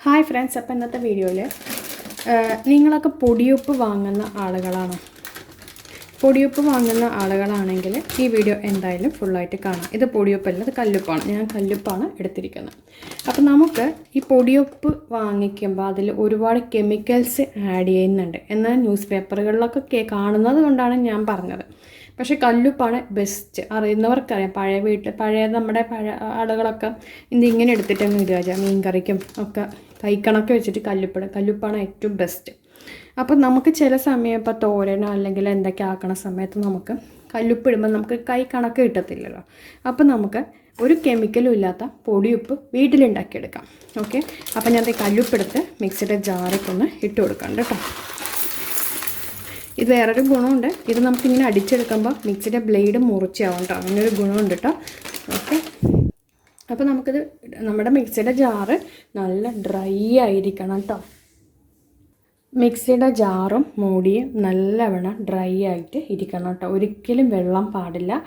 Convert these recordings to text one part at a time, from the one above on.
Hi friends അപ്പോൾ ഇന്നത്തെ വീഡിയോയിൽ നിങ്ങളൊക്കെ പൊടിയുപ്പ് വാങ്ങുന്ന ആളുകളാണോ? പൊടിയുപ്പ് വാങ്ങുന്ന ആളുകളാണെങ്കിൽ ഈ വീഡിയോ എന്തായാലും ഫുള്ളായിട്ട് കാണാം. ഇത് പൊടിയുപ്പല്ല ഇത് കല്ലുപ്പാണ്. ഞാൻ കല്ലുപ്പാണ് എടുത്തിരിക്കുന്നത്. അപ്പോൾ നമുക്ക് ഈ പൊടിയുപ്പ് വാങ്ങിക്കുമ്പോൾ അതിൽ ഒരുപാട് കെമിക്കൽസ് ആഡ് ചെയ്യുന്നുണ്ട്. എന്നാൽ ന്യൂസ് പേപ്പറുകളിലൊക്കെ കാണുന്നത് കൊണ്ടാണ് ഞാൻ പറഞ്ഞത്. പക്ഷേ കല്ലുപ്പാണ് ബെസ്റ്റ് അറിയുന്നവർക്കറിയാം. പഴയ വീട്ടിൽ പഴയ നമ്മുടെ പഴയ ആളുകളൊക്കെ ഇത് ഇങ്ങനെ എടുത്തിട്ടങ്ങ് ഇടുക മീൻ കറിക്കും ഒക്കെ കൈക്കണക്ക് വെച്ചിട്ട് കല്ലുപ്പിടും കല്ലുപ്പാണ് ഏറ്റവും ബെസ്റ്റ് അപ്പം നമുക്ക് ചില സമയം ഇപ്പോൾ തോരനോ അല്ലെങ്കിൽ എന്തൊക്കെ ആക്കണ സമയത്ത് നമുക്ക് കല്ലുപ്പിടുമ്പോൾ നമുക്ക് കൈ കണക്ക് കിട്ടത്തില്ലല്ലോ. അപ്പം നമുക്ക് ഒരു കെമിക്കലും ഇല്ലാത്ത പൊടിയുപ്പ് വീട്ടിലുണ്ടാക്കിയെടുക്കാം. ഓക്കെ അപ്പം ഞാൻ കല്ലുപ്പെടുത്ത് മിക്സിയുടെ ജാറൊക്കെ ഒന്ന് ഇട്ട് കൊടുക്കാം കേട്ടോ. ഇത് വേറൊരു ഗുണമുണ്ട്. ഇത് നമുക്കിങ്ങനെ അടിച്ചെടുക്കുമ്പോൾ മിക്സിയുടെ ബ്ലേഡ് മുറിച്ചാവും കേട്ടോ അങ്ങനെ ഒരു ഗുണമുണ്ട് കേട്ടോ ഓക്കെ അപ്പോൾ നമുക്കിത് നമ്മുടെ മിക്സിയുടെ ജാറ് നല്ല ഡ്രൈ ആയിരിക്കണം കേട്ടോ മിക്സിയുടെ ജാറും മൂടിയും നല്ലവണ്ണം ഡ്രൈ ആയിട്ട് ഇരിക്കണം കേട്ടോ. ഒരിക്കലും വെള്ളം പാടില്ല.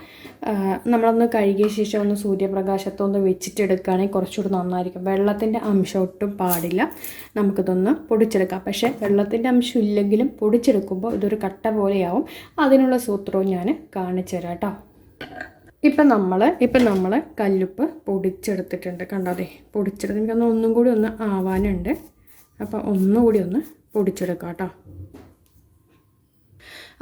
നമ്മളൊന്ന് കഴുകിയ ശേഷം ഒന്ന് സൂര്യപ്രകാശത്തൊന്ന് വെച്ചിട്ടെടുക്കുകയാണെങ്കിൽ കുറച്ചുകൂടി നന്നായിരിക്കും. വെള്ളത്തിന്റെ അംശം ഒട്ടും പാടില്ല. നമുക്കിതൊന്ന് പൊടിച്ചെടുക്കാം. പക്ഷേ വെള്ളത്തിന്റെ അംശം ഇല്ലെങ്കിലും പൊടിച്ചെടുക്കുമ്പോൾ ഇതൊരു കട്ട പോലെയാവും. അതിനുള്ള സൂത്രവും ഞാൻ കാണിച്ചു തരാം കേട്ടോ. ഇപ്പം നമ്മൾ ഇപ്പം നമ്മൾ കല്ലുപ്പ് പൊടിച്ചെടുത്തിട്ടുണ്ട്. കണ്ടോ അതെ? പൊടിച്ചെടുത്ത് എനിക്കൊന്ന് ഒന്നും കൂടി ഒന്ന് ആവാനുണ്ട്. അപ്പം ഒന്നുകൂടി ഒന്ന് പൊടിച്ചെടുക്കാം കേട്ടോ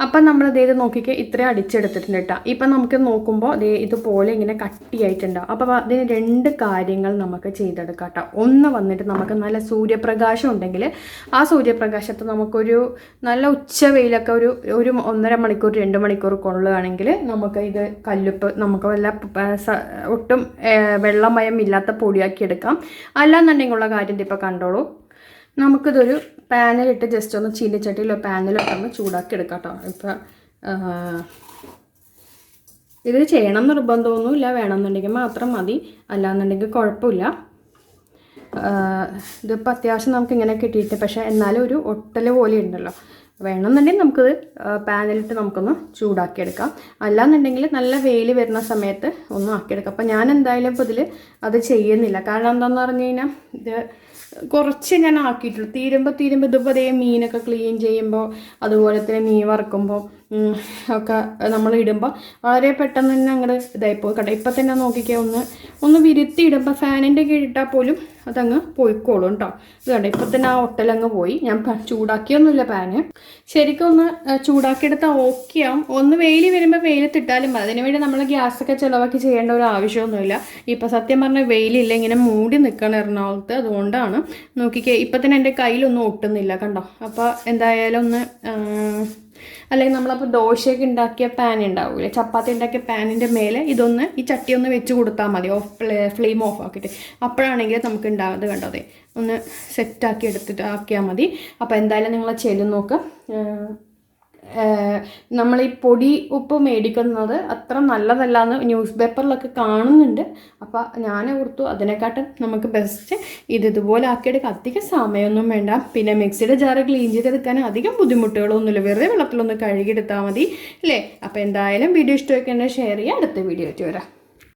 അപ്പം നമ്മൾ ഇത് നോക്കിക്കേ ഇത്രയും അടിച്ചെടുത്തിട്ടുണ്ട് കേട്ടോ ഇപ്പം നമുക്ക് നോക്കുമ്പോൾ ദേ ഇതുപോലെ ഇങ്ങനെ കട്ടിയായിട്ടുണ്ടാവും അപ്പോൾ അതിന് രണ്ട് കാര്യങ്ങൾ നമുക്ക് ചെയ്തെടുക്കാം കേട്ടോ ഒന്ന് വന്നിട്ട് നമുക്ക് നല്ല സൂര്യപ്രകാശം ഉണ്ടെങ്കിൽ ആ സൂര്യപ്രകാശത്ത് നമുക്കൊരു നല്ല ഉച്ച വെയിലൊക്കെ ഒരു ഒരു ഒന്നര മണിക്കൂർ രണ്ട് മണിക്കൂർ കൊള്ളുകയാണെങ്കിൽ നമുക്ക് ഇത് കല്ലുപ്പ് നമുക്ക് വല്ല ഒട്ടും വെള്ളമയം ഇല്ലാത്ത പൊടിയാക്കി എടുക്കാം അല്ലാന്നുണ്ടെങ്കിൽ ഉള്ള കാര്യം ഇപ്പോൾ കണ്ടോളൂ. നമുക്കിതൊരു പാനിലിട്ട് ജസ്റ്റ് ഒന്ന് ചീനിച്ചട്ടിയിലോ പാനിലൊക്കെ ഒന്ന് ചൂടാക്കി എടുക്കാം കേട്ടോ ഇപ്പം ഇത് ചെയ്യണം നിർബന്ധമൊന്നുമില്ല. വേണമെന്നുണ്ടെങ്കിൽ മാത്രം മതി. അല്ലാന്നുണ്ടെങ്കിൽ കുഴപ്പമില്ല. ഇതിപ്പോൾ അത്യാവശ്യം നമുക്ക് ഇങ്ങനെ കിട്ടിയിട്ട് പക്ഷേ എന്നാലും ഒരു ഒട്ടൽ പോലെ ഉണ്ടല്ലോ. വേണമെന്നുണ്ടെങ്കിൽ നമുക്കിത് പാനിലിട്ട് നമുക്കൊന്ന് ചൂടാക്കിയെടുക്കാം അല്ലാന്നുണ്ടെങ്കിൽ നല്ല വെയിൽ വരുന്ന സമയത്ത് ഒന്ന് ആക്കിയെടുക്കാം അപ്പോൾ ഞാൻ എന്തായാലും ഇപ്പോൾ ഇതിൽ അത് ചെയ്യുന്നില്ല. കാരണം എന്താണെന്ന് പറഞ്ഞു കഴിഞ്ഞാൽ ഇത് കുറച്ച് ഞാൻ ആക്കിയിട്ടുള്ളൂ തീരുമ്പോൾ തീരുമ്പോൾ അതേ മീനൊക്കെ ക്ലീൻ ചെയ്യുമ്പോൾ അതുപോലെ തന്നെ മീൻ വറുക്കുമ്പോൾ ഒക്കെ നമ്മൾ ഇടുമ്പോൾ വളരെ പെട്ടെന്ന് തന്നെ അങ്ങോട്ട് പോയി കേട്ടോ ഇപ്പം തന്നെ നോക്കിക്കേ ഒന്ന് ഒന്ന് വിരുത്തി ഇടുമ്പോൾ ഫാനിന്റെ കീഴിട്ടാൽ പോലും അതങ്ങ് പോയിക്കോളും കേട്ടോ കണ്ടോ? ഇപ്പം തന്നെ ആ ഒട്ടലങ്ങ് പോയി. ഞാൻ ചൂടാക്കിയൊന്നുമില്ല പാന്. ശരിക്കും ഒന്ന് ചൂടാക്കിയെടുത്താൽ ഓക്കെ ആവും. ഒന്ന് വെയിൽ വരുമ്പോൾ വെയിലത്തിട്ടാലും മതി. അതിനുവേണ്ടി നമ്മൾ ഗ്യാസൊക്കെ ചിലവാക്കി ചെയ്യേണ്ട ഒരു ആവശ്യമൊന്നുമില്ല. ഇപ്പം സത്യം പറഞ്ഞാൽ വെയിലില്ല ഇങ്ങനെ മൂടി നിൽക്കണം എറണാകുളത്ത്. അതുകൊണ്ടാണ്. നോക്കിക്കേ ഇപ്പം തന്നെ എന്റെ കയ്യിലൊന്നും ഒട്ടുന്നില്ല കണ്ടോ? അപ്പോൾ എന്തായാലും ഒന്ന് അല്ലെങ്കിൽ നമ്മളപ്പോൾ ദോശയൊക്കെ ഉണ്ടാക്കിയ പാൻ ഉണ്ടാവില്ലേ ചപ്പാത്തി ഉണ്ടാക്കിയ പാനിന്റെ മേലെ ഇതൊന്ന് ഈ ചട്ടി ഒന്ന് വെച്ച് കൊടുത്താൽ മതി. ഓഫ് ഫ്ലെയിം ഓഫ് ആക്കിയിട്ട്. അപ്പോഴാണെങ്കിൽ നമുക്ക് ഉണ്ടാകുന്നത് കണ്ടതേ ഒന്ന് സെറ്റാക്കി എടുത്തിട്ട് ആക്കിയാൽ മതി. അപ്പോൾ എന്തായാലും നിങ്ങൾ ചെയ്ത് നോക്കുക നമ്മൾ ഈ പൊടി ഉപ്പ് മേടിക്കുന്നത് അത്ര നല്ലതല്ല എന്ന് ന്യൂസ് പേപ്പറിലൊക്കെ കാണുന്നുണ്ട്. അപ്പോൾ ഞാൻ ഓർത്തു അതിനെക്കാട്ടും നമുക്ക് ബെസ്റ്റ് ഇത് ഇതുപോലെ ആക്കിയെടുക്കുക അധികം സമയമൊന്നും വേണ്ട. പിന്നെ മിക്സിയുടെ ജാറ് ക്ലീൻ ചെയ്തെടുക്കാൻ അധികം ബുദ്ധിമുട്ടുകളൊന്നുമില്ല. വെറുതെ വെള്ളത്തിലൊന്ന് കഴുകിയെടുത്താൽ മതി അല്ലേ? അപ്പോൾ എന്തായാലും വീഡിയോ ഇഷ്ടമൊക്കെ ഷെയർ ചെയ്യുക അടുത്ത വീഡിയോ ആയിട്ട് വരാം.